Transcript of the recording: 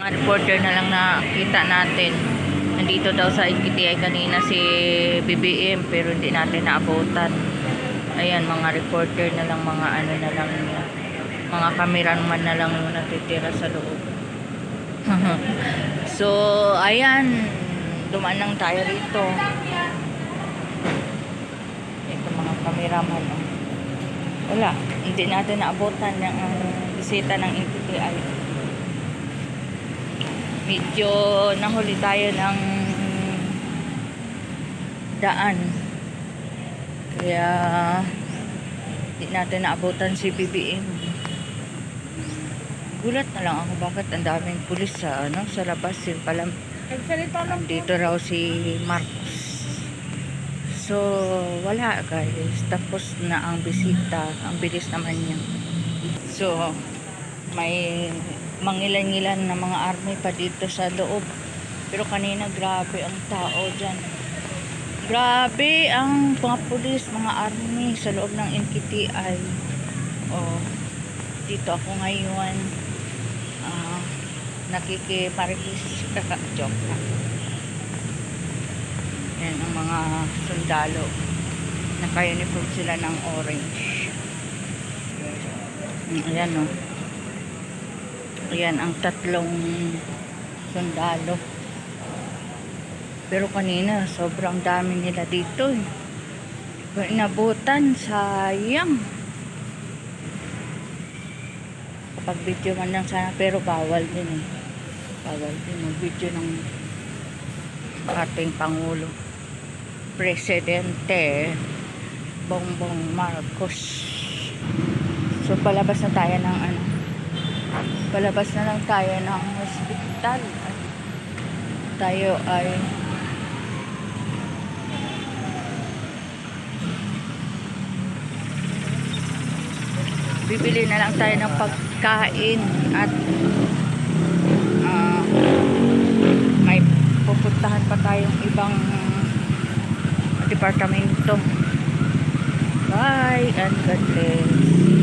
Mga reporter na lang nakita natin. Nandito daw sa IKTI kanina si BBM pero hindi natin naabutan. Ayan, mga reporter na lang, mga ano na lang, mga cameraman na lang yung natitira sa loob. so, ayan, dumaan lang tayo rito. Ito mga cameraman. oh. Wala, hindi natin naabutan yung ah, bisita ng IKTI medyo nahuli tayo ng daan. Kaya hindi natin naabutan si BBM gulat na lang ako bakit ang daming pulis sa ano sa labas yun pala. Dito raw si Marcos. So wala guys. Tapos na ang bisita. Ang bilis naman niya so may mangilan-ngilan na mga army pa dito sa loob. Pero kanina grabe ang tao dyan. Grabe ang mga pulis mga army sa loob ng NKTI oh, dito ako ngayon. Ah nakikiparikis joke lang. Yan ang mga sundalo. Naka-uniform sila ng orange. Ayan o ayan ang tatlong sundalo. Pero kanina sobrang dami nila dito eh. Kung inabutan sayang. Kapag video man lang sana pero bawal din eh. Bawal din mag video ng ating Pangulo. Presidente Bongbong Marcos. So palabas na tayo ng ano palabas na lang tayo ng hospital. Tayo ay bibili na lang tayo ng pagkain at ah, may pupuntahan pa tayong ibang departamento. Bye and God bless